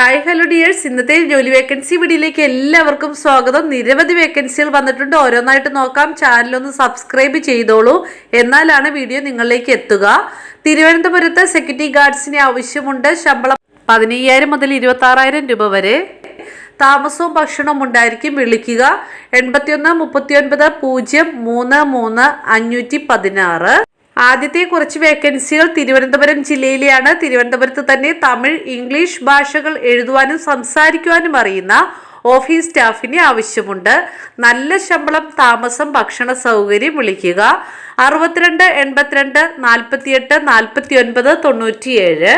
Hi hello dears ഇന്നത്തെ ജോലി vacancy വീഡിയോയിലേക്ക് എല്ലാവർക്കും സ്വാഗതം. നിരവധി വേക്കൻസികൾ വന്നിട്ടുണ്ട്. ഓരോന്നായിട്ട് നോക്കാം. ചാനലൊന്ന് സബ്സ്ക്രൈബ് ചെയ്തോളൂ. എന്നാലാണ് വീഡിയോ നിങ്ങളിലേക്ക് എത്തുക. തിരുവനന്തപുരത്ത് സെക്യൂരിറ്റി ഗാർഡ്സിന് ആവശ്യമുണ്ട്. ശമ്പളം പതിനയ്യായിരം മുതൽ ഇരുപത്തി രൂപ വരെ. താമസവും ഭക്ഷണവും ഉണ്ടായിരിക്കും. വിളിക്കുക. എൺപത്തിയൊന്ന് മുപ്പത്തിയൊൻപത് പൂജ്യം മൂന്ന് മൂന്ന് അഞ്ഞൂറ്റി പതിനാറ്. ആദ്യത്തെ കുറച്ച് വേക്കൻസികൾ തിരുവനന്തപുരം ജില്ലയിലെയാണ്. തിരുവനന്തപുരത്ത് തന്നെ തമിഴ് ഇംഗ്ലീഷ് ഭാഷകൾ എഴുതുവാനും സംസാരിക്കുവാനും അറിയുന്ന ഓഫീസ് സ്റ്റാഫിന് ആവശ്യമുണ്ട്. നല്ല ശമ്പളം താമസം ഭക്ഷണ സൗകര്യം വിളിക്കുക. അറുപത്തിരണ്ട് എൺപത്തിരണ്ട് നാൽപ്പത്തിയെട്ട് നാൽപ്പത്തി ഒൻപത് തൊണ്ണൂറ്റിയേഴ്.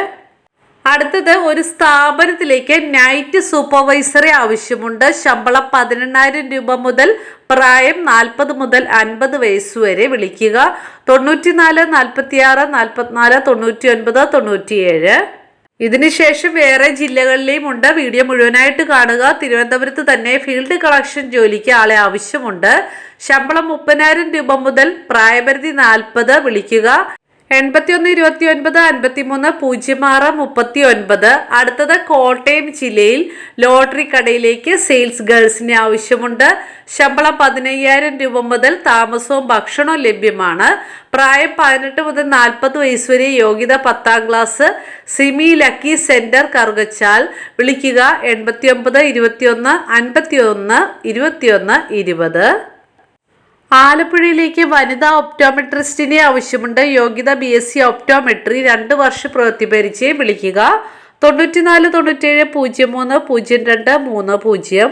അടുത്തത് ഒരു സ്ഥാപനത്തിലേക്ക് നൈറ്റ് സൂപ്പർവൈസറെ ആവശ്യമുണ്ട്. ശമ്പളം പതിനെണ്ണായിരം രൂപ മുതൽ പ്രായം നാൽപ്പത് മുതൽ അൻപത് വയസ്സ് വരെ വിളിക്കുക. തൊണ്ണൂറ്റിനാല് നാൽപ്പത്തിയാറ് നാൽപ്പത്തിനാല് തൊണ്ണൂറ്റി ഒൻപത് തൊണ്ണൂറ്റിയേഴ് ഇതിനുശേഷം വേറെ ജില്ലകളിലെയും ഉണ്ട്. വീഡിയോ മുഴുവനായിട്ട് കാണുക. തിരുവനന്തപുരത്ത് തന്നെ ഫീൽഡ് കളക്ഷൻ ജോലിക്ക് ആളെ ആവശ്യമുണ്ട്. ശമ്പളം മുപ്പതിനായിരം രൂപ മുതൽ പ്രായപരിധി നാൽപ്പത് വിളിക്കുക. എൺപത്തിയൊന്ന് ഇരുപത്തി ഒൻപത് അൻപത്തിമൂന്ന് പൂജ്യം ആറ് മുപ്പത്തി ഒൻപത് അടുത്തത് കോട്ടയം ജില്ലയിൽ ലോട്ടറി കടയിലേക്ക് സെയിൽസ് ഗേൾസിന് ആവശ്യമുണ്ട്. ശമ്പളം പതിനയ്യായിരം രൂപ മുതൽ താമസവും ഭക്ഷണവും ലഭ്യമാണ്. പ്രായം പതിനെട്ട് മുതൽ നാൽപ്പത് വയസ്സ് വരെ യോഗ്യത പത്താം class. Simi lucky centre Karukachal വിളിക്കുക എൺപത്തി ഒമ്പത് ഇരുപത്തിയൊന്ന് അൻപത്തി ഒന്ന് ഇരുപത്തിയൊന്ന് ഇരുപത്. ആലപ്പുഴയിലേക്ക് വനിതാ ഒപ്റ്റോമെട്രിസ്റ്റിനെ ആവശ്യമുണ്ട്. യോഗ്യത ബി എസ് സി ഒപ്റ്റോമെട്രി. രണ്ട് വർഷം പ്രവൃത്തി പരിചയം വിളിക്കുക. തൊണ്ണൂറ്റിനാല് തൊണ്ണൂറ്റേഴ് പൂജ്യം മൂന്ന് പൂജ്യം രണ്ട് മൂന്ന് പൂജ്യം.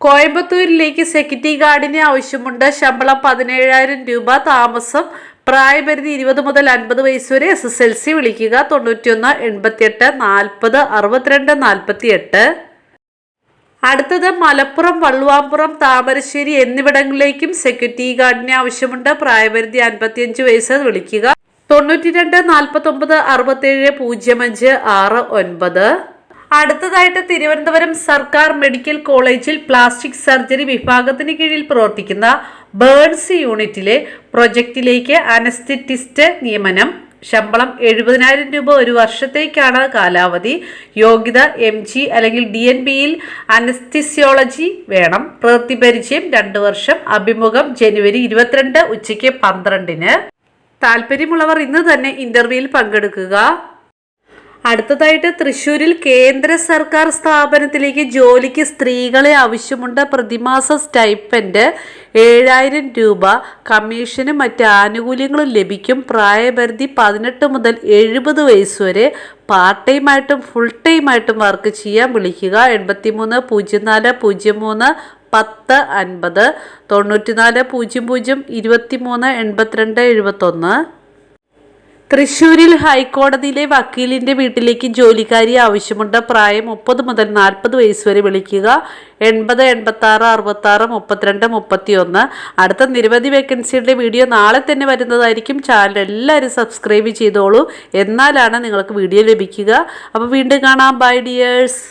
കോയമ്പത്തൂരിലേക്ക് സെക്യൂരിറ്റി ഗാർഡിനെ ആവശ്യമുണ്ട്. ശമ്പളം പതിനേഴായിരം രൂപ. താമസം പ്രായപരിധി ഇരുപത് മുതൽ അൻപത് വയസ്സ് വരെ എസ് എസ് എൽ സി വിളിക്കുക. തൊണ്ണൂറ്റിയൊന്ന് എൺപത്തിയെട്ട് നാൽപ്പത് അറുപത്തിരണ്ട് നാൽപ്പത്തി എട്ട് അടുത്തത് മലപ്പുറം വള്ളുവാമ്പുറം താമരശ്ശേരി എന്നിവിടങ്ങളിലേക്കും സെക്യൂരിറ്റി ഗാർഡിന് ആവശ്യമുണ്ട്. പ്രായപരിധി അൻപത്തിയഞ്ച് വയസ്സ്. വിളിക്കുക. തൊണ്ണൂറ്റി രണ്ട് നാൽപ്പത്തി ഒമ്പത് അറുപത്തേഴ് പൂജ്യം അഞ്ച് ആറ് ഒൻപത്. അടുത്തതായിട്ട് തിരുവനന്തപുരം സർക്കാർ മെഡിക്കൽ കോളേജിൽ പ്ലാസ്റ്റിക് സർജറി വിഭാഗത്തിന് കീഴിൽ പ്രവർത്തിക്കുന്ന ബേൺസ് യൂണിറ്റിലെ പ്രൊജക്റ്റിലേക്ക് അനസ്തെറ്റിസ്റ്റ് നിയമനം ശമ്പളം എഴുപതിനായിരം രൂപ ഒരു വർഷത്തേക്കാണ് കാലാവധി. യോഗ്യത എം ജി അല്ലെങ്കിൽ ഡി എൻ ബിയിൽ അനസ്തിസിയോളജി വേണം. പ്രവൃത്തി പരിചയം രണ്ട് വർഷം. അഭിമുഖം ജനുവരി ഇരുപത്തിരണ്ട് ഉച്ചയ്ക്ക് പന്ത്രണ്ടിന്. താല്പര്യമുള്ളവർ ഇന്ന് തന്നെ ഇന്റർവ്യൂവിൽ പങ്കെടുക്കുക. അടുത്തതായിട്ട് തൃശ്ശൂരിൽ കേന്ദ്ര സർക്കാർ സ്ഥാപനത്തിലേക്ക് ജോലിക്ക് സ്ത്രീകളെ ആവശ്യമുണ്ട്. പ്രതിമാസ സ്റ്റൈപ്പൻഡ് ഏഴായിരം രൂപ. കമ്മീഷനും മറ്റ് ആനുകൂല്യങ്ങളും ലഭിക്കും. പ്രായപരിധി പതിനെട്ട് മുതൽ എഴുപത് വയസ്സ് വരെ. പാർട്ട് ടൈമായിട്ടും ഫുൾ ടൈമായിട്ടും വർക്ക് ചെയ്യാൻ വിളിക്കുക. എൺപത്തി മൂന്ന് പൂജ്യം നാല് പൂജ്യം മൂന്ന് പത്ത് അൻപത്. തൊണ്ണൂറ്റിനാല് പൂജ്യം പൂജ്യം ഇരുപത്തി മൂന്ന് എൺപത്തിരണ്ട് എഴുപത്തൊന്ന്. തൃശൂരിൽ ഹൈക്കോടതിയിലെ വക്കീലിന്റെ വീട്ടിലേക്ക് ജോലിക്കാരി ആവശ്യമുണ്ട്. പ്രായം മുപ്പത് മുതൽ നാൽപ്പത് വയസ്സ് വരെ വിളിക്കുക. എൺപത് എൺപത്തി ആറ് അറുപത്തി ആറ് മുപ്പത്തിരണ്ട് മുപ്പത്തി ഒന്ന് അടുത്ത നിരവധി വേക്കൻസിയുടെ വീഡിയോ നാളെ തന്നെ വരുന്നതായിരിക്കും. ചാനൽ എല്ലാവരും സബ്സ്ക്രൈബ് ചെയ്തോളൂ. എന്നാലാണ് നിങ്ങൾക്ക് വീഡിയോ ലഭിക്കുക. അപ്പോൾ വീണ്ടും കാണാം. Bye dears.